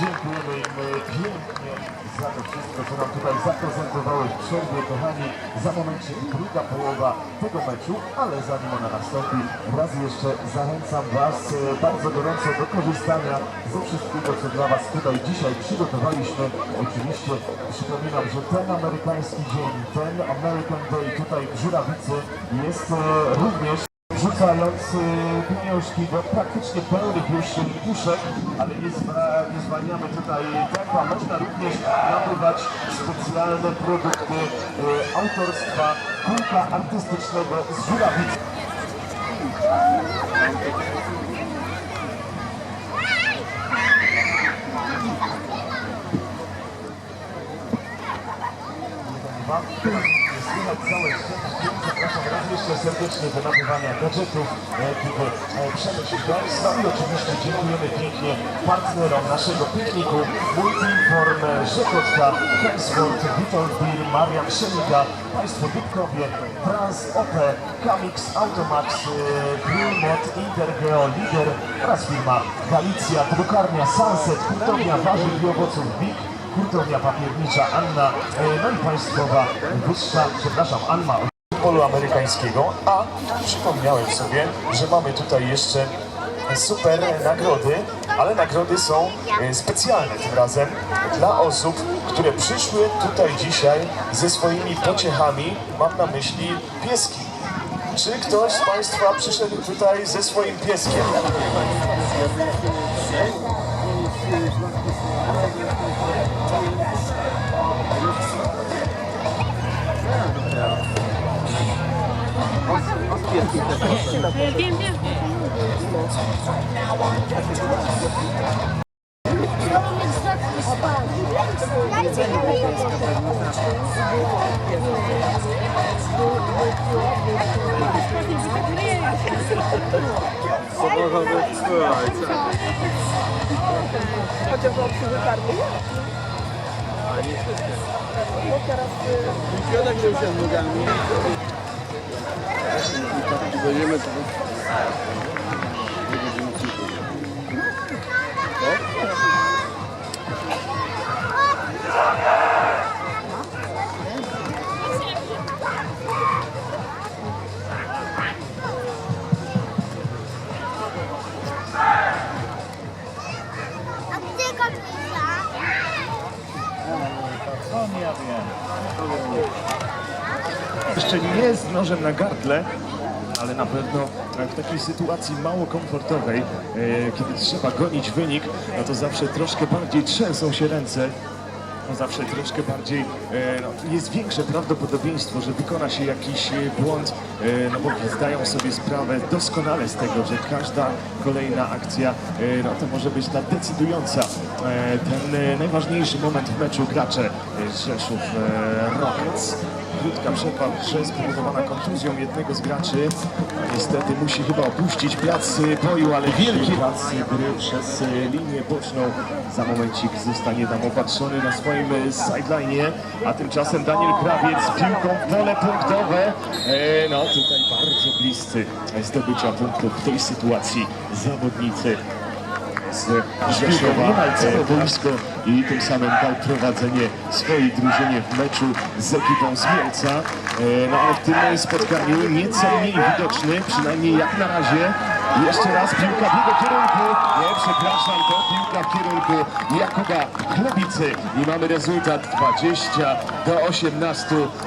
Dziękujemy im pięknie za to wszystko, co nam tutaj zaprezentowali w kochani. Za momencie druga połowa tego meczu, ale zanim ona nastąpi, raz jeszcze zachęcam Was e, bardzo gorąco do korzystania ze wszystkiego, co dla Was tutaj dzisiaj przygotowaliśmy. Oczywiście przypominam, że ten amerykański dzień, ten American Day tutaj w Żurawicy jest e, również rzucając y, pieniążki do praktycznie pełnych już puszek, ale nie, zwa- nie zwalniamy tutaj tempa. Można również nabywać specjalne produkty y, autorstwa kółka artystycznego z Żurawicy. Słychać jeszcze serdecznie do nabywania gadżetów ekipy. No i oczywiście dziękujemy pięknie partnerom naszego pikniku Multiform Rzekocka, Hemsworth, Vitol Beer, Marian Szeliga, Państwo Dubkowie, Trans OP, Kamix, Automax, Grillmod, Intergeo, Lider oraz firma Galicja, drukarnia Sunset, hurtownia warzyw i owoców BIG, hurtownia papiernicza Anna, e, no i państwowa wyższa, przepraszam, Anna polu amerykańskiego, a przypomniałem sobie, że mamy tutaj jeszcze super nagrody, ale nagrody są e, specjalne tym razem dla osób, które przyszły tutaj dzisiaj ze swoimi pociechami, mam na myśli pieski. Czy ktoś z Państwa przyszedł tutaj ze swoim pieskiem? Wiem, wiem. Może być słychać. Chociaż obsłuży karmy. Ale nie wszystkie. No teraz y, Piotrek wziął się nogami. I będziemy to... Nie będziemy cicho. A gdzie kotleta? Jeszcze nie z nożem na gardle, ale na pewno w takiej sytuacji mało komfortowej, e, kiedy trzeba gonić wynik, no to zawsze troszkę bardziej trzęsą się ręce. No zawsze troszkę bardziej, e, no, jest większe prawdopodobieństwo, że wykona się jakiś e, błąd, no bo zdają sobie sprawę doskonale z tego, że każda kolejna akcja, no to może być ta decydująca. Ten najważniejszy moment w meczu gracze Rzeszów Rockets. Krótka przerwa w grze spowodowana kontuzją jednego z graczy. Niestety musi chyba opuścić plac e, boju, ale wielki plac gry przez e, linię boczną. Za momencik zostanie tam opatrzony na swoim e, sideline'ie, a tymczasem Daniel Krawiec z piłką w pole punktowe. E, No tutaj bardzo bliscy zdobycia punktów w tej sytuacji zawodnicy z Rzeszowa niemal całe boisko i tym samym dał prowadzenie swojej drużynie w meczu z ekipą z Mielca. E, No ale w tym spotkaniu nieco mniej widoczny, przynajmniej jak na razie. Jeszcze raz piłka w jego kierunku. Nie, przepraszam, to piłka w kierunku Jakuba Chlebicy. I mamy rezultat 20 do 18.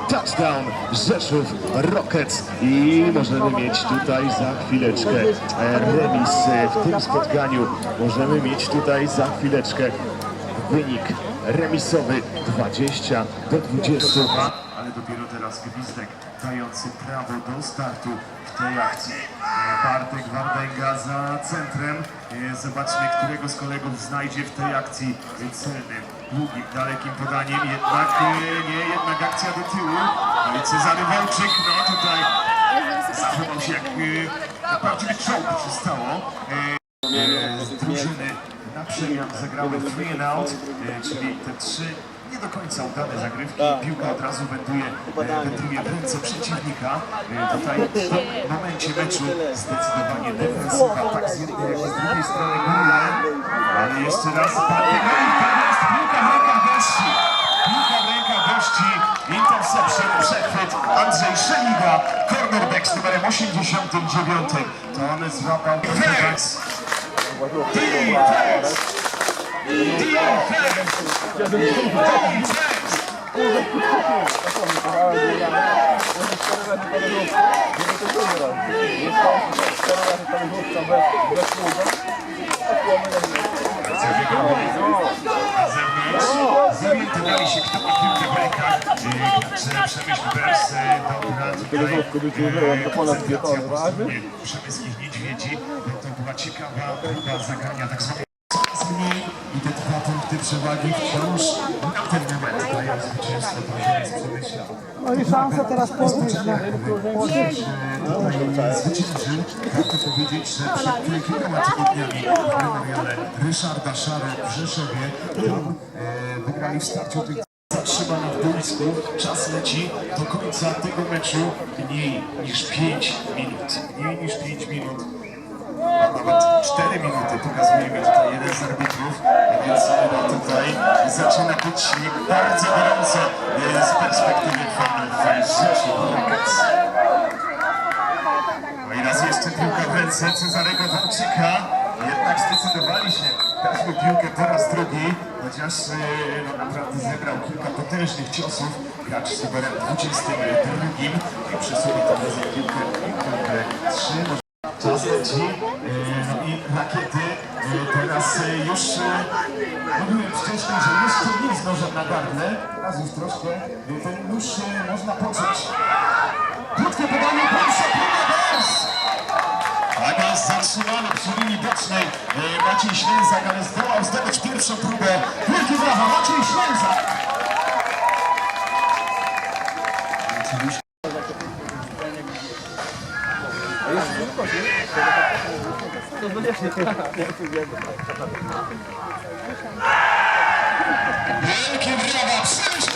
Touchdown Rzeszów Rockets. I możemy mieć tutaj za chwileczkę e, remis e, w tym spotkaniu. Możemy mieć tutaj za chwileczkę wynik remisowy 20 do 20. Ale dopiero teraz gwizdek dający prawo do startu w tej akcji. Bartek Wardęga za centrem. E, Zobaczmy, którego z kolegów znajdzie w tej akcji celny. Długim, dalekim podaniem, jednak e, nie, jednak akcja do tyłu. No Cezary Wałczyk, no tutaj zachował się jak prawdziwy czołg. E, e, z drużyny zagrały three and out, e, czyli te trzy nie do końca udane zagrywki. Piłka od razu wędruje, e, wędruje w ręce przeciwnika. E, Tutaj w momencie meczu zdecydowanie defensywa, tak z jednej jak i z drugiej strony górne, ale jeszcze raz padnie. No i piłka w rękach gości. Piłka w rękach gości. Interception, przechwyt. Andrzej Szeliga. Cornerback z numerem 89. To on złapał Zorientowali się, kto ma piłkę w rękach. Przemyśl Bers, dobra, tutaj przemyskich niedźwiedzi. Była ciekawa próba zagrania tak zwanej coraz mniej i te dwa punkty przewagi wciąż na ten moment dają zwycięstwo drużynie z Przemyśla. No i szansa teraz podnieść na Tutaj zwyciężył, warto powiedzieć, że przed kilkoma tygodniami w memoriale Ryszarda Szaro w Rzeszowie tam e, wygrali w starciu tych zatrzymana w boisku. Czas leci do końca tego meczu mniej niż 5 minut. Mniej niż 5 minut. A nawet 4 minuty pokazuje mi tutaj jeden z arbitrów, więc tutaj zaczyna być bardzo gorąco e, z perspektywy fanów życiu. No i raz jeszcze piłka w ręce Cezarego Walczyka. Jednak zdecydowali się dać mu piłkę po raz drugi, chociaż e, no, naprawdę zebrał kilka potężnych ciosów. Gracz z numerem 22 i przesunie to piłkę piłkę 3. Czas leci, no i rakiety e, teraz e, już, mówiłem wcześniej, że to nie nożem na gardle, teraz już troszkę ten nóż można poczuć. Krótkie podanie, bez! Taka zatrzymana przy linii bocznej Maciej Ślęzak, ale zdołał zdobyć pierwszą próbę. Wielkie brawa, Maciej Ślęzak! Wielkie brawa, Przemyśl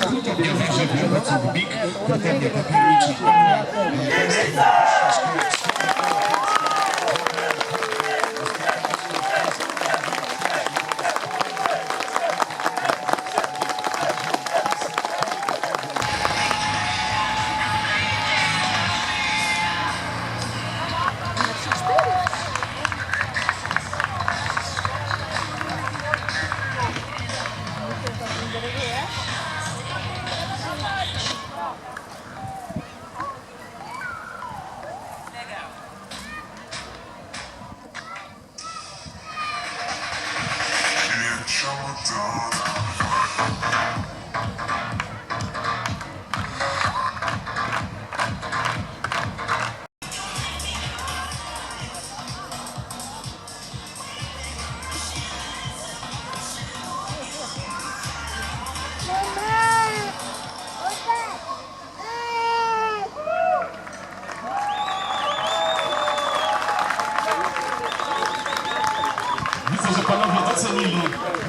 Tygodniowy żywiołowców BIK, Kryteria Papierniczy.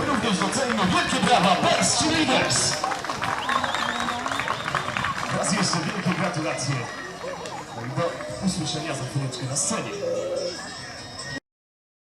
Również docenimy. Wielkie brawa, Bears Cheerleaders! Raz jeszcze wielkie gratulacje. No do usłyszenia za chwileczkę na scenie.